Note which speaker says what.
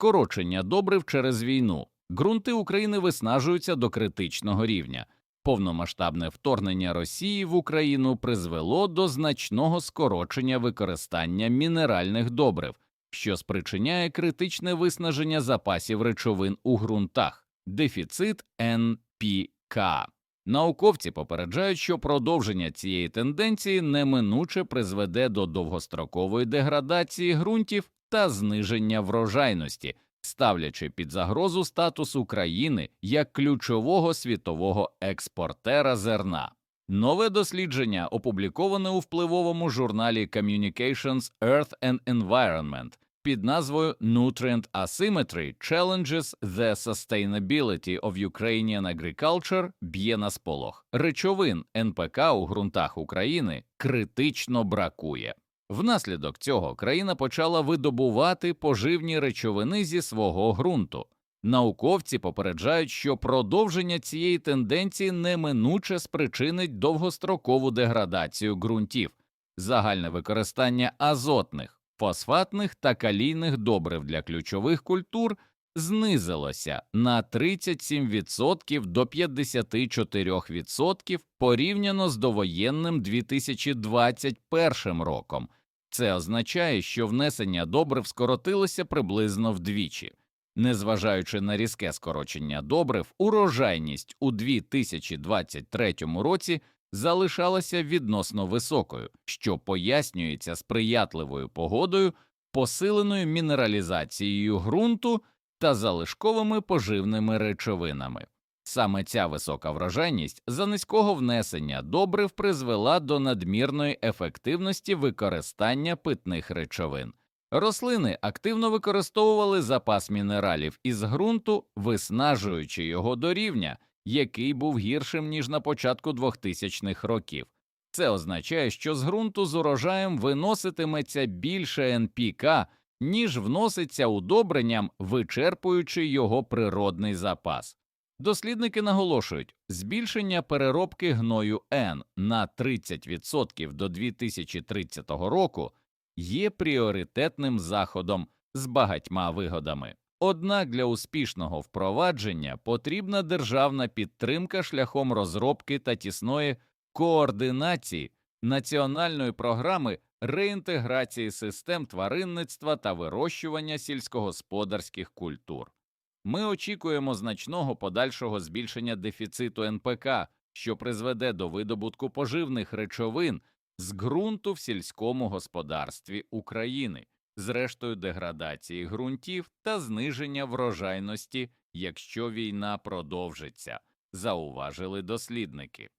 Speaker 1: скорочення добрив через війну. Ґрунти України виснажуються до критичного рівня. Повномасштабне вторгнення Росії в Україну призвело до значного скорочення використання мінеральних добрив, що спричиняє критичне виснаження запасів речовин у ґрунтах, дефіцит НПК. Науковці попереджають, що продовження цієї тенденції неминуче призведе до довгострокової деградації ґрунтів та зниження врожайності, ставлячи під загрозу статус України як ключового світового експортера зерна. Нове дослідження, опубліковане у впливовому журналі Communications Earth and Environment під назвою Nutrient Asymmetry Challenges the Sustainability of Ukrainian Agriculture б'є на сполох. Речовин НПК у ґрунтах України критично бракує. Внаслідок цього країна почала видобувати поживні речовини зі свого ґрунту. Науковці попереджають, що продовження цієї тенденції неминуче спричинить довгострокову деградацію ґрунтів, загальне використання азотних, фосфатних та калійних добрив для ключових культур знизилося на 37% до 54% порівняно з довоєнним 2021 роком. Це означає, що внесення добрив скоротилося приблизно вдвічі. Незважаючи на різке скорочення добрив, урожайність у 2023 році залишалася відносно високою, що пояснюється сприятливою погодою, посиленою мінералізацією ґрунту та залишковими поживними речовинами. Саме ця висока врожайність за низького внесення добрив призвела до надмірної ефективності використання питних речовин. Рослини активно використовували запас мінералів із ґрунту, виснажуючи його до рівня, який був гіршим ніж на початку 2000-х років. Це означає, що з ґрунту з урожаєм виноситиметься більше НПК, ніж вноситься удобренням, вичерпуючи його природний запас. Дослідники наголошують, збільшення переробки гною Н на 30% до 2030 року є пріоритетним заходом з багатьма вигодами. Однак для успішного впровадження потрібна державна підтримка шляхом розробки та тісної координації національної програми реінтеграції систем тваринництва та вирощування сільськогосподарських культур. Ми очікуємо значного подальшого збільшення дефіциту НПК, що призведе до видобутку поживних речовин з ґрунту в сільському господарстві України, зрештою деградації ґрунтів та зниження врожайності, якщо війна продовжиться, зауважили дослідники.